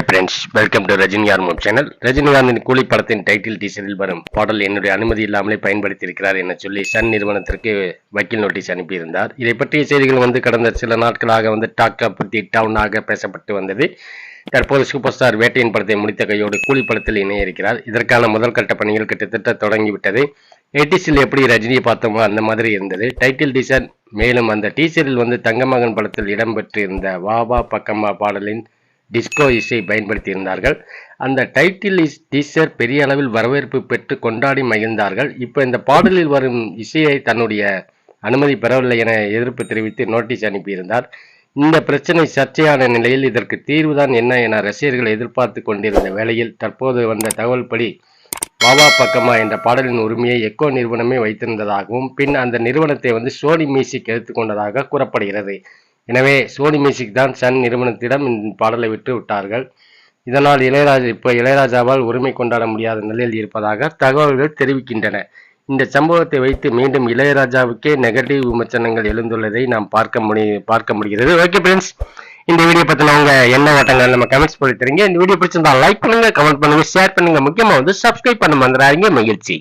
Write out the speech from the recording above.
Friends welcome to Rajinikanth channel ரஜினிகாந்தின் Coolie படத்தின் title டீசரில் வரும் பாடல் என்னுடைய அனுமதி இல்லாமலே பயன்படுத்தியிருக்கிறார் என சொல்லி சன் நிறுவனத்திற்கு வக்கீல் நோட்டீஸ் அனுப்பியிருந்தார். இதை பற்றிய செய்திகள் வந்து கடந்த சில நாட்களாக வந்து டாக் பற்றி டவுனாக பேசப்பட்டு வந்தது. தற்போது சூப்பர் ஸ்டார் வேட்டையின் படத்தை முடித்த கையோடு கூலி படத்தில் இணைய இருக்கிறார் இதற்கான முதல் கட்ட பணிகள் கிட்டத்தட்ட தொடங்கிவிட்டது. எயிட்டிஸில் எப்படி ரஜினியை பார்த்தோமோ அந்த மாதிரி இருந்தது. டைட்டில் டீசர் மேலும் அந்த டீசரில் வந்து தங்கமகன் படத்தில் இடம்பெற்றிருந்த வா வா பக்கம்மா பாடலின் டிஸ்கோ இசை பயன்படுத்தியிருந்தார்கள். அந்த டைட்டில் இஸ் டீசர் பெரிய அளவில் வரவேற்பு பெற்று கொண்டாடி மகிழ்ந்தார்கள். இப்போ இந்த பாடலில் வரும் இசையை தன்னுடைய அனுமதி பெறவில்லை என எதிர்ப்பு தெரிவித்து நோட்டீஸ் அனுப்பியிருந்தார். இந்த பிரச்சனை சர்ச்சையான நிலையில் இதற்கு தீர்வுதான் என்ன என ரசிகர்கள் எதிர்பார்த்து கொண்டிருந்த வேளையில் தற்போது வந்த தகவல்படி பாபா பக்கமா என்ற பாடலின் உரிமையை எக்கோ நிறுவனமே வைத்திருந்ததாகவும் பின் அந்த நிறுவனத்தை வந்து சோனி மியூசிக் எடுத்துக்கொண்டதாக கூறப்படுகிறது. எனவே சோனி மியூசிக் தான் சன் நிறுவனத்திடம் இந்த பாடலை விட்டு விட்டார்கள். இதனால் இளையராஜா இப்போ இளையராஜாவால் உரிமை கொண்டாட முடியாத நிலையில் இருப்பதாக தகவல்கள் தெரிவிக்கின்றன. இந்த சம்பவத்தை வைத்து மீண்டும் இளையராஜாவுக்கே நெகட்டிவ் விமர்சனங்கள் எழுந்துள்ளதை நாம் பார்க்க முடி பார்க்க முடிகிறது. ஓகே ஃப்ரெண்ட்ஸ் இந்த வீடியோ பற்றின உங்க என்ன ஓட்டங்கள் நம்ம கமெண்ட்ஸ் பண்ணி தரீங்க இந்த வீடியோ பிடிச்சிருந்தா லைக் பண்ணுங்க கமெண்ட் பண்ணுங்க ஷேர் பண்ணுங்க. முக்கியமாக வந்து சப்ஸ்கிரைப் பண்ண மறந்துடாதீங்க. மகிழ்ச்சி.